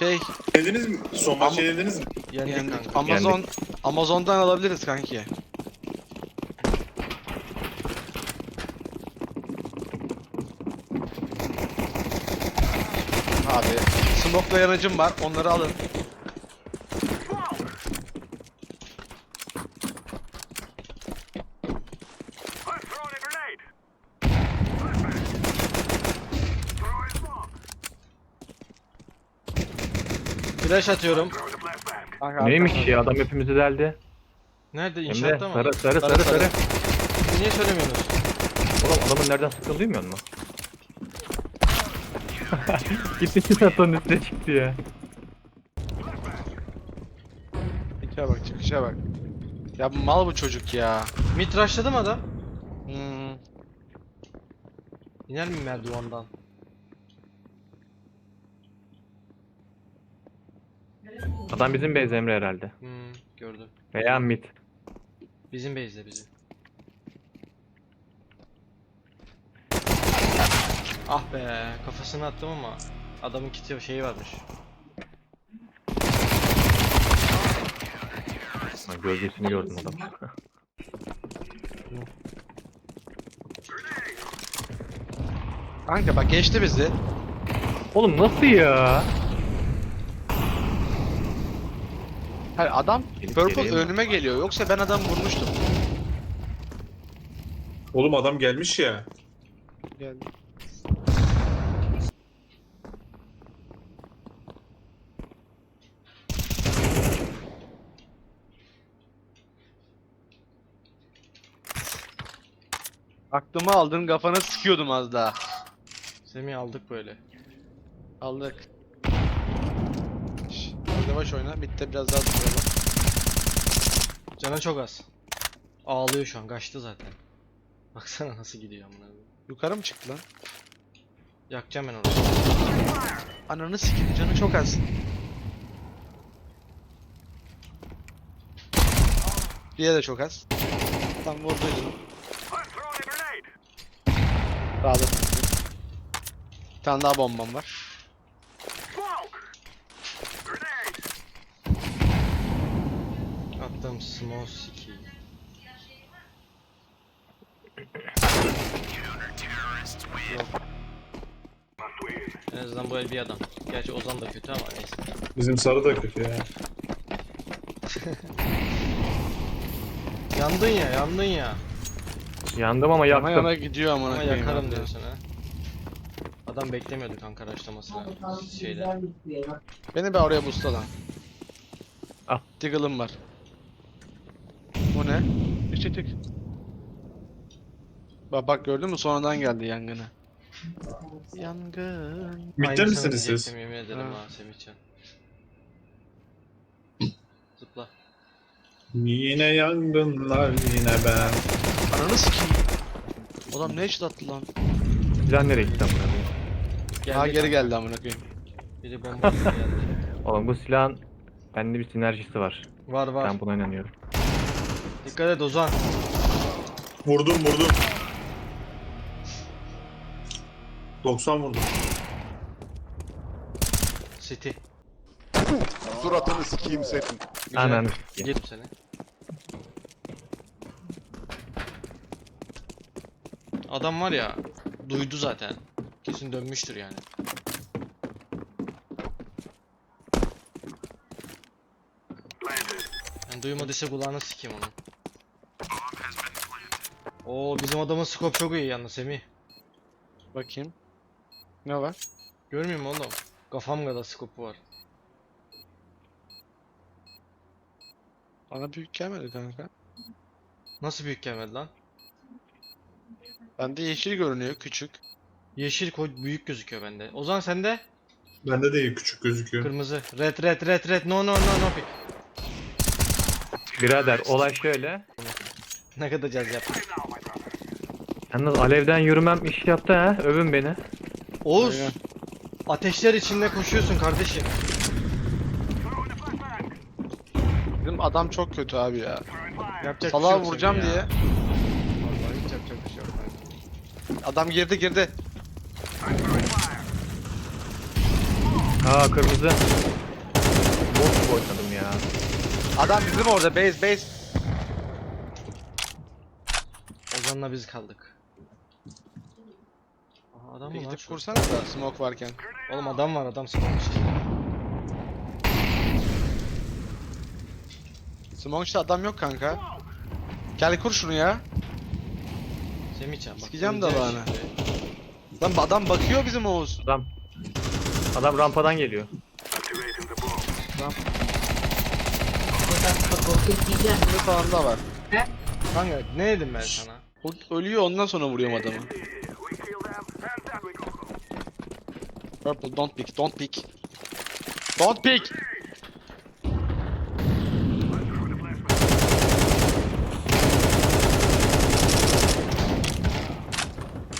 Şey Yediniz mi? Son maç Ama- yediniz mi? Yendik yani kanka. Amazon Amazon'dan alabiliriz kanki. Abi smoke'la yanıcım var. Onları alın. Flash atıyorum. Kanka, Neymiş ya adam hepimizi deldi. Nerede? Emre İnşaatta mı? sarı sarı Sarı, sarı sarı. sarı. Niye söylemiyorsunuz? Oğlum adamın nereden sıktığını duymuyor musun? Gitti çatanın üstüne çıktı ya. Çıkışa bak çıkışa bak. Ya bu mal bu çocuk ya. Mid rushladı mı adam? Hmm. İner mi merdivandan? Adam bizim base Emre herhalde. Hmm, gördüm. Veya mid. Bizim base'de bizim. Ah be, kafasını attım ama adamın kiti şeyi varmış. Ha, Gölgesini gördüm adam. Kanka bak geçti bizi. Oğlum nasıl ya? Hayır adam Gelip Purple mi? önüme geliyor. Yoksa ben adam vurmuştum. Oğlum adam gelmiş ya. Geldi. Aklımı aldın kafana sıkıyordum az daha. Semih aldık böyle. Aldık. Yavaş oyna. Bitti biraz daha tutuyorum. Cana çok az. Ağlıyor şu an, kaçtı zaten. Baksana nasıl gidiyor amına. Yukarı mı çıktı lan? Yakacağım ben orayı. Ananı sikeyim canı çok az. Diye de çok az. Tam vurduydum. Sağda. Bir tane daha bombam var. Small siki. Yok. En azından bu el bir adam. Gerçi Ozan da kötü ama neyse. Bizim sarı da kötü ya. Yandın ya, yandın ya. Yandım ama yaktım. yana gidiyor amına Ama koyayım. yakarım diyorsun ha. Adam beklemiyordu kanka araçlamasını. Şeyden. Beni bir oraya busta lan. Al. Diggle'ım var. Bu ne? Çık çık çık. Bak bak gördün mü sonradan geldi yangını. Yangın. Aynısını misiniz siz? diyecektim, Yemin ederim Ha. ha Semihcan. Zıpla. Yine yangınlar yine ben. Ananı sikeyim. Adam ne çıtlattı lan? Silah nereye gitti amına koyayım? Geldi Ha geri geldi amına koyayım. Biri bomba geldi. Oğlum bu silahın bende bir sinerjisi var. Var var. Ben buna inanıyorum. Dikkat et Ozan. Vurdum vurdum. 90 vurdum. City. Suratını sikeyim senin. Güzel. Ananı Yedim seni. Adam var ya duydu zaten. Kesin dönmüştür yani. Yani duymadıysa kulağını sikeyim onun. Oo bizim adamın scope çok iyi yalnız Semih. Bakayım. Ne var? Görmüyor musun oğlum? Kafam kadar scope'u var. Bana büyük gelmedi kanka. Nasıl büyük gelmedi lan? Bende yeşil görünüyor küçük. Yeşil koy büyük gözüküyor bende. Ozan sende? Bende de küçük gözüküyor. Kırmızı. Red red red red. No no no no. Birader olay şöyle. Ne kadar caz yaptın. Yalnız alevden yürümem iş yaptı ha. Övün beni. Oğuz. Aynen. Ateşler içinde koşuyorsun kardeşim. Bizim adam çok kötü abi ya. Yapacak bir Salağa şey yok vuracağım senin ya. diye. Vallahi hiç yapacak bir şey yok. Adam girdi girdi. Aa kırmızı. Bot oynadım ya. Adam bizim orada base base. Ozan'la biz kaldık. Adam mı lan Gidip şu? kursana da smoke varken. Oğlum adam var adam smoke işte. Smoke işte adam yok kanka. Gel kur şunu ya. Semihcan bak. Sikeceğim öleceksin dalağını. şimdi. Lan adam bakıyor bizim Oğuz. Adam. Adam rampadan geliyor. Buradan fotoğrafı diyeceğim. Bir falan da var. Kanka ne dedim ben sana? O ölüyor ondan sonra vuruyorum adamı. Purple don't pick don't pick. Don't pick.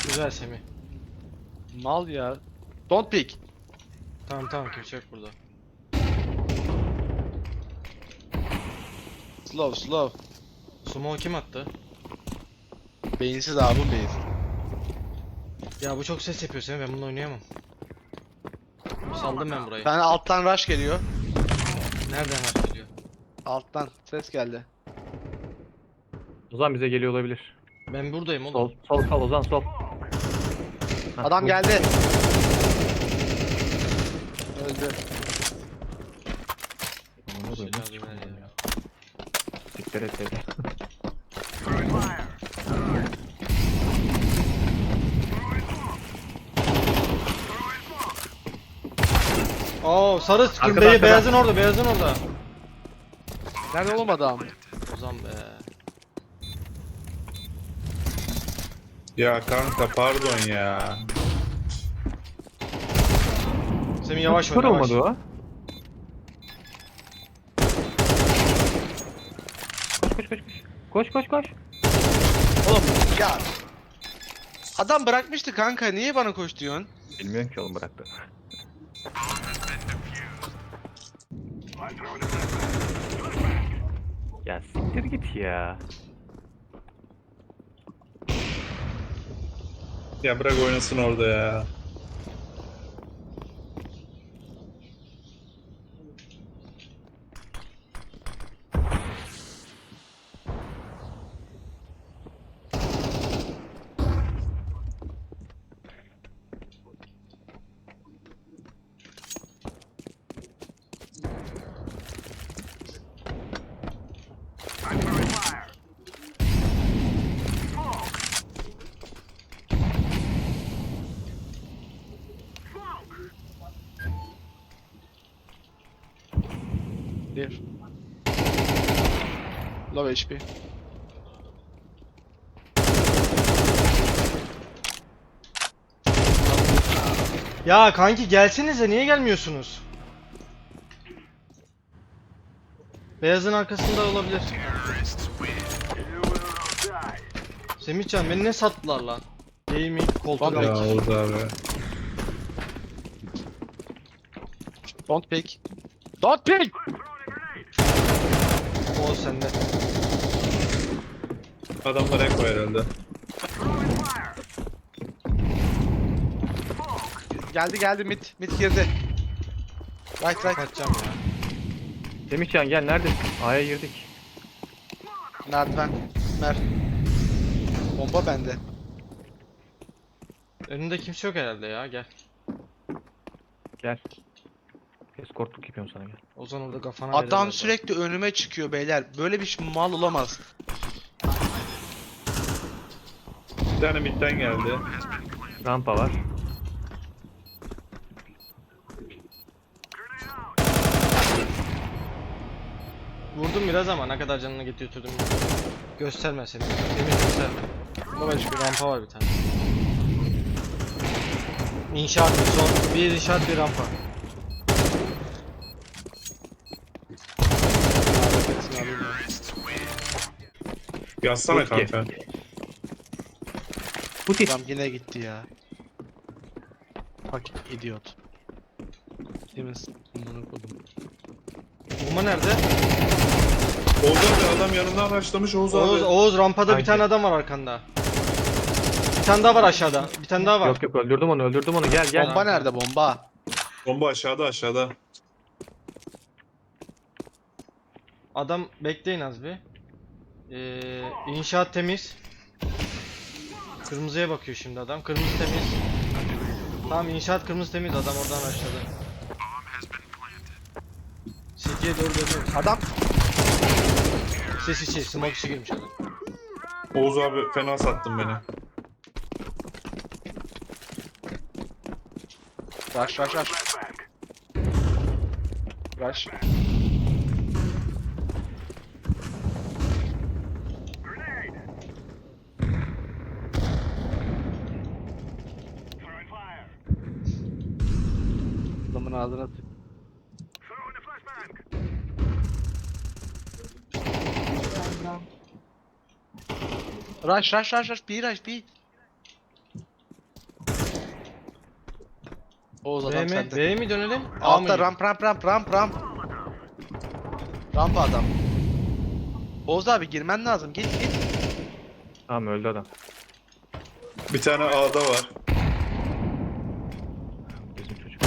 Güzel Semih. Mal ya. Don't pick. Tamam tamam kimse yok burada. Slow slow. Smoke kim attı? Beyinsiz abim beyin. Ya bu çok ses yapıyor Semih ben bunu oynayamam. Saldım ben burayı. Tane alttan rush geliyor. Nereden var geliyor? Alttan ses geldi. Ozan bize geliyor olabilir. Ben buradayım oğlum. Sol, sol, sol Ozan sol. Adam bu- geldi. Öldü. Silahı Allah'ım, nasıl çıkıyor ya? Siktir et dedi. Oo sarı skin Arkada, beyi arkada. beyazın orada beyazın orada. Nerede oğlum adam? Ozan be. Ya kanka pardon ya. Semih yavaş oyna yavaş. olmadı o. Koş koş koş koş. Koş koş koş. Oğlum ya. Adam bırakmıştı kanka niye bana koş diyorsun? Bilmiyorum ki oğlum bıraktı. Ya siktir git ya. Ya bırak oynasın orada ya. Bir. Low HP. Ya kanki gelsenize niye gelmiyorsunuz? Beyazın arkasında olabilir. Semihcan beni ne sattılar lan? Gaming koltuk Ya altı. Oğuz abi. Don't pick. Don't pick. O sende. Adamlar eko herhalde. Geldi geldi mid. Mid girdi. Right right. Kaçacağım ya. Semihcan gel neredesin? A'ya girdik. Merdiven. Mer. Bomba bende. Önünde kimse yok herhalde ya gel. Gel. Eskortluk yapıyorum sana gel. Ozan orada kafana Adam verirler sürekli önüme çıkıyor beyler. Böyle bir şey mal olamaz. Bir tane midden geldi. Rampa var. Vurdum biraz ama ne kadar canını bilmiyorum. Gösterme seni. Semih gösterme. Baba bir rampa var bir tane. İnşaat bir son. Bir inşaat bir rampa. Yazsana Çok iyi. kanka. Bu tip. Adam yine gitti ya. Bak idiot. Demons. Bunu koydum. Bomba nerede? Oğuz abi adam yanından başlamış Oğuz, Oğuz, abi. Oğuz rampada bir Hangi? tane adam var arkanda. Bir tane daha var aşağıda. Bir tane daha var. Yok yok öldürdüm onu öldürdüm onu gel gel. Bomba nerede bomba? Bomba aşağıda aşağıda. Adam bekleyin az bir. Ee, inşaat temiz. Kırmızıya bakıyor şimdi adam. Kırmızı temiz. Tamam inşaat kırmızı temiz adam oradan başladı. City'ye doğru dönüyor. Adam Ses içi, smoke içi girmiş adam. Oğuz abi fena sattın beni. rush rush rush. Rush. Ağzına tık. Rush rush rush rush B rush B. Oğuz B adam mi? sende. B'ye mi dönelim? A mı Altta ramp ramp ramp ramp ramp. Rampa adam. Oğuz abi girmen lazım. Git git. Tamam öldü adam. Bir tane A'da var. Bizim çocuk.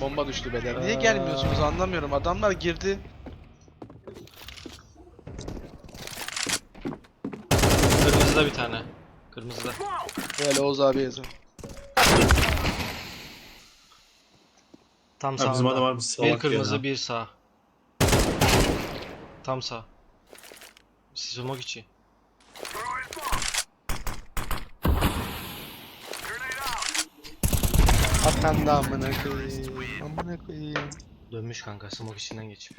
Bomba düştü beyler. Niye gelmiyorsunuz anlamıyorum. Adamlar girdi. Kırmızıda bir tane. Kırmızıda. Böyle Oğuz abi yazın. Tam Ha, bizim adam var bir salak Bir kırmızı, ya. bir sağ. Tam sağ. Smoke içi. At sen de amına koyayım. Amına koyayım. Dönmüş kanka smoke içinden geçip.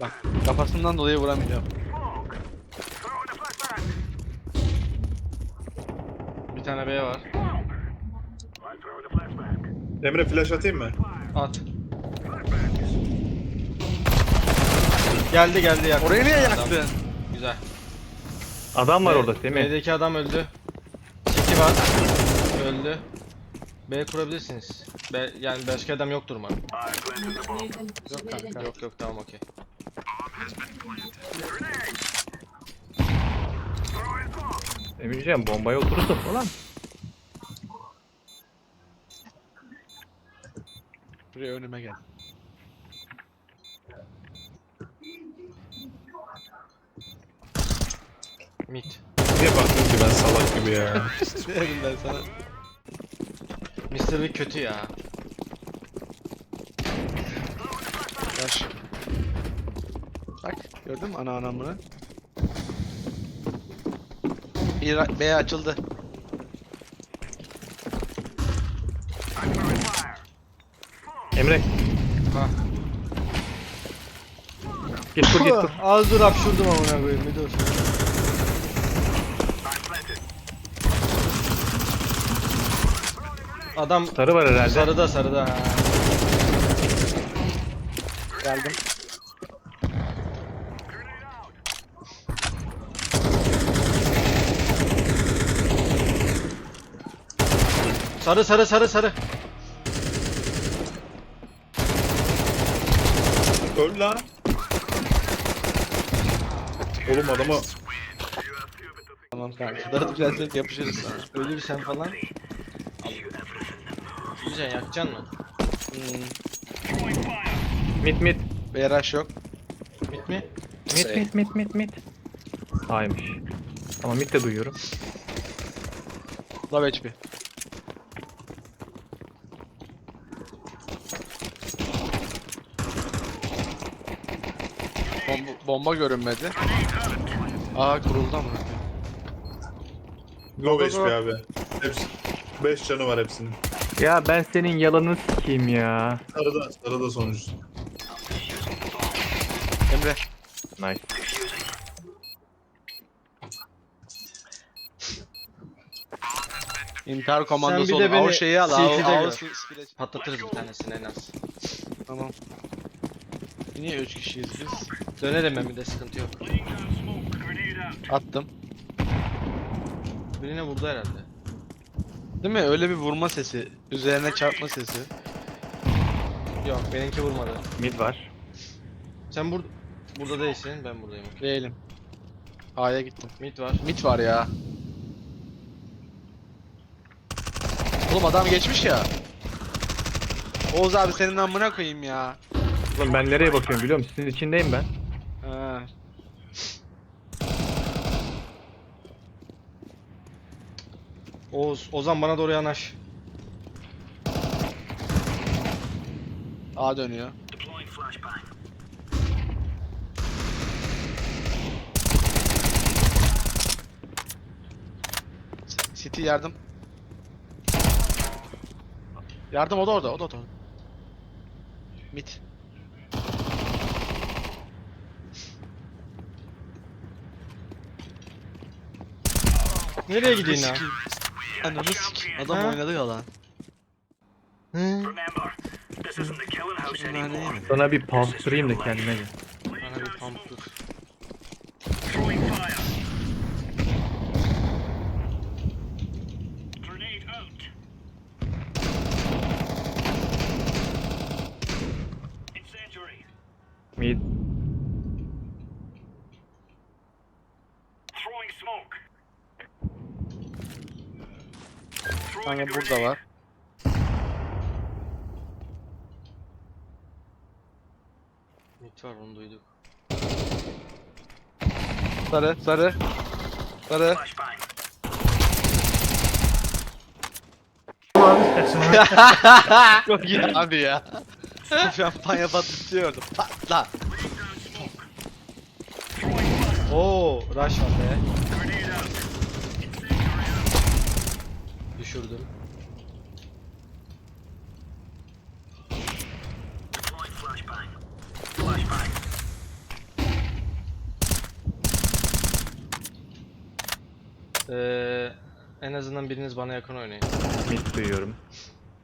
Bak kafasından dolayı vuramayacağım. Bir tane B var. Emre flash atayım mı? At. Geldi geldi yaktı. Orayı niye yaktın? Güzel. Adam var B- orada Semih. B'deki adam öldü. City var. Öldü. B kurabilirsiniz. B, yani başka adam yoktur umarım. Yok kanka. Yok yok tamam okey. Emircan bombaya oturursun falan. Buraya önüme gel. Mid. Niye baktın ki ben salak gibi ya. Verin ben sana. Mr. Big kötü ya. Rush. Bak gördün mü ana anamını? Bir B açıldı. Emre Ha. git dur git dur. Az dur hapşurdum amına koyayım bir dur. Adam Sarı var herhalde. sarıda sarıda. ha. Geldim. Sarı sarı sarı sarı. Öl lan. Oğlum adama Tamam kanka. Daha düzelsek yapışırız. Ölürsen falan. Güzel yakacaksın mı? Hmm. Mit mit. B rush yok. Bit mi? Mit mit mit mit mit. Haymış. Ama mit de duyuyorum. Love HP. Bomba, bomba görünmedi. Aa kuruldu ama. low HP abi. Hepsi 5 canı var hepsinin. Ya ben senin yalanını sikeyim ya. Sarıda, sarıda sonuç. Emre. Nice. İntihar komandosu Sen bir de olun. Al beni şeyi al. Al, CT'de al, gör. Patlatırız bir tanesini en az. Tamam. Niye 3 kişiyiz biz? Dönerim ben bir de sıkıntı yok. Attım. Birine vurdu herhalde. Değil mi? Öyle bir vurma sesi. Üzerine çarpma sesi. Yok benimki vurmadı. Mid var. Sen bur burada değilsin ben buradayım. Değilim. A'ya gittim. Mid var. Mit var ya. Oğlum adam geçmiş ya. Oğuz abi senin amına koyayım ya. Oğlum ben nereye bakıyorum biliyor musun? Sizin içindeyim ben. Ha, Oğuz, Ozan bana doğru yanaş. A dönüyor. City yardım. Yardım o da orada, o da orada. Mid. Nereye gideyim ya? Ananı sikeyim. Adam Ha? oynadı ya lan. Remember, this isn't the killing house Bunlar ne anymore. yemedi? Sana bir pastırayım da kendime gel. Bana bir pump dur. Throwing fire. Grenade out. Incendiary. Mid. Throwing smoke. A burada var. Mid var onu duyduk. Sarı, sarı. Sarı. Çok iyi abi ya. Şampanya patlatıyordum. Patla. Oo, rush var be. Düşürdüm. Ee, en azından biriniz bana yakın oynayın. Mid duyuyorum.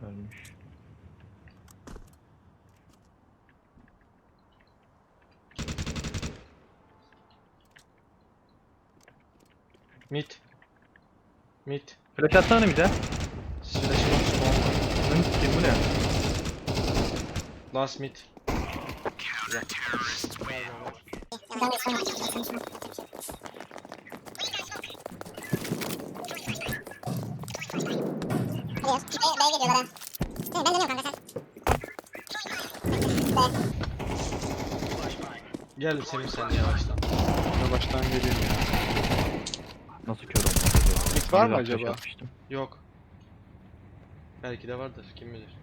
Ölmüş. Mid. Mid. Flash atsana mid'e. Flash'ım yok, smoke var. Lan sikeyim bu ne? Last mid. Gel Semih sen yavaştan. Baştan geleyim ya. Nasıl kör var mı acaba? atmıştım. Yok. Belki de vardır kim bilir.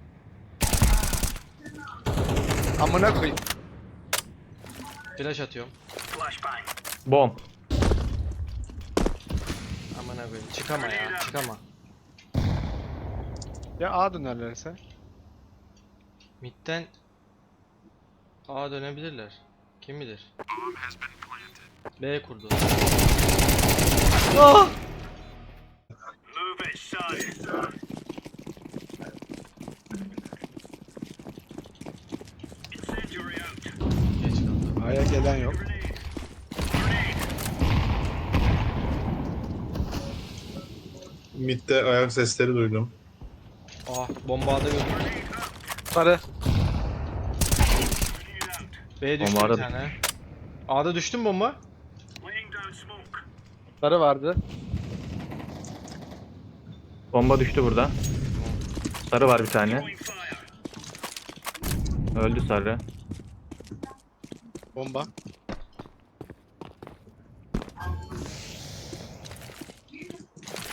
Amına koyayım. Flash atıyorum. Flashbang. Bom. Aman abi çıkama ya çıkama. Ya A dönerlerse. Mid'den A dönebilirler. Kim bilir? B kurdu. Geç kaldı. A'ya gelen yok. Mid'de ayak sesleri duydum. Ah bombada gördüm. Sarı. B düştü Bombada bir tane. A'da düştü mü bomba? Sarı vardı. Bomba düştü burada. Sarı var bir tane. Öldü sarı. Bomba.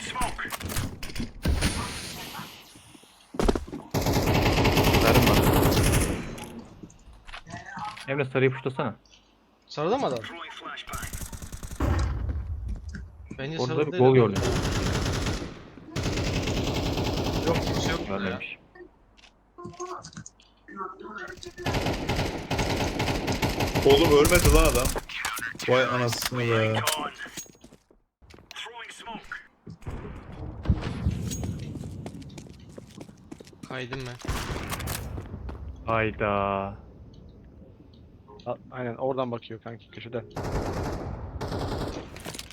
Smoke. Sarı var. Emre sarıyı puşlasana. Sarıda mı adam? Bence Orada sarıda bir değil gol ama. gördüm. Yok kimse yok burada ya. Görmemiş. Oğlum ölmedi lan adam. Vay anasını be. Kaydım ben. Hayda. A- Aynen oradan bakıyor kanki köşeden.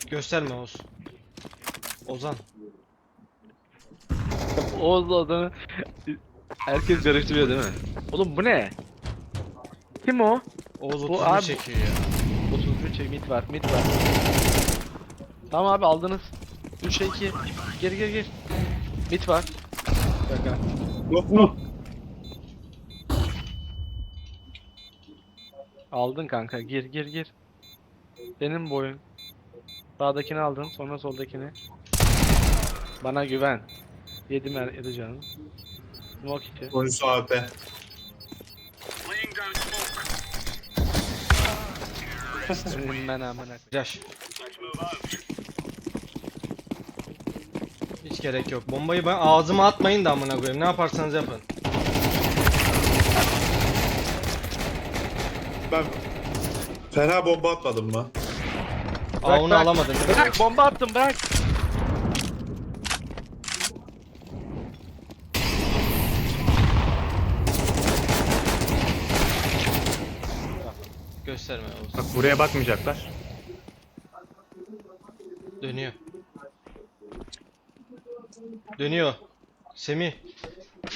Gösterme Oğuz. Ozan. Oğuz'la adamı herkes karıştırıyor değil mi? Oğlum bu ne? Kim o? Oğuz Bu 31 abi- çekiyor ya. 31 çek mid var mid var. Tamam abi aldınız. 3'e 2. Geri geri geri. Mid var. Şaka. Yok mu? Aldın kanka gir gir gir. Benim boyun. Sağdakini aldın sonra soldakini. Bana güven. Yedim er yedi canım. Smoke içi. Oyuncusu AP. Ben amına. Out. Hiç gerek yok. Bombayı ben ağzıma atmayın da amına koyayım. Ne yaparsanız yapın. Ben fena bomba atmadım mı? Aa onu bırak. alamadım. Bırak bomba attım bırak. Gösterme olsun. Bak buraya bakmayacaklar. Dönüyor. Dönüyor. Semih.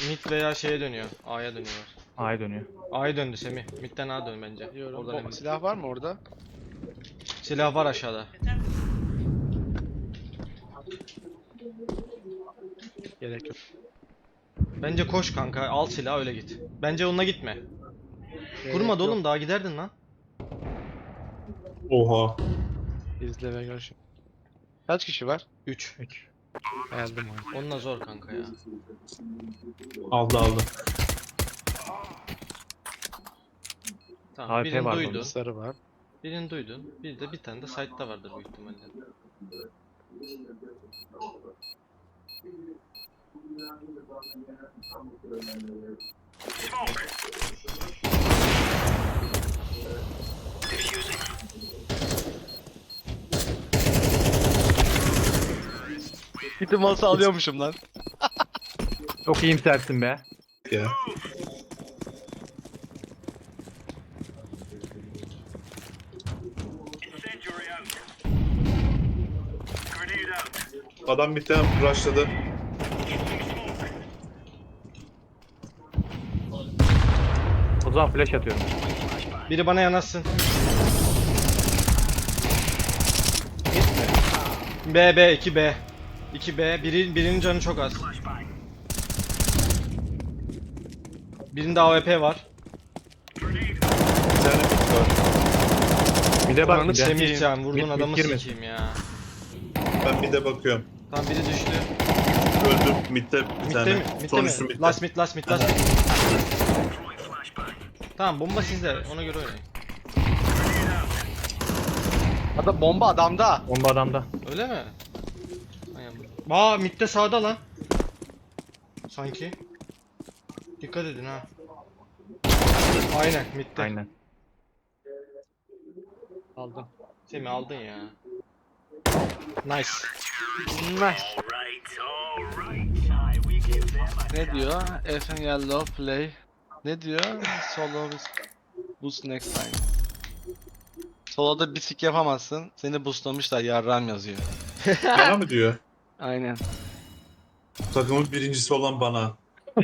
Mid veya şeye dönüyor. A'ya dönüyorlar. A'ya dönüyor. A'ya döndü Semih. Mid'den A dön bence. Diyorum. Oradan emin. silah var mı orada? Silah var aşağıda. Gerek yok. Bence koş kanka. Al silahı öyle git. Bence onunla gitme. Gerek Kurmadı yok. oğlum daha giderdin lan. Oha. İzle ve görüşün. Kaç kişi var? 3. 3. Geldim oyun. Onunla zor kanka ya. Aldı aldı. Tamam AWP birini var duydun. Sarı var. Birini duydun. Bir de bir tane de site'da vardır büyük ihtimalle. Diffusing. Gittim masa alıyormuşum lan. Çok iyimsersin be. Ya. Adam bir tane rushladı. O zaman flash atıyorum. Biri bana yanaşsın. B B 2 B. 2 B. Biri, birinin canı çok az. Birinde AWP var. Bir tane var. Bir de bak bir de. Vurduğun Mid- mid adamı girmesin. sikeyim ya. Ben bir de bakıyorum. Tamam biri düştü. Öldüm midde bir Midde tane. mi? Sonuncusu mi? Last mid, last mid, last mid. Tamam bomba sizde. Ona göre oynayın. Adam bomba adamda. Bomba adamda. Öyle mi? Aa midde sağda lan. Sanki. Dikkat edin ha. Aynen midde. Aynen. Aldım. Semih aldın ya. Nice. Nice. Ne diyor? Efendim yellow play. Ne diyor? Solo boost next time. Solo'da bir sik yapamazsın. Seni boostlamışlar yarram yazıyor. Bana mı diyor? Aynen. Takımın birincisi olan bana.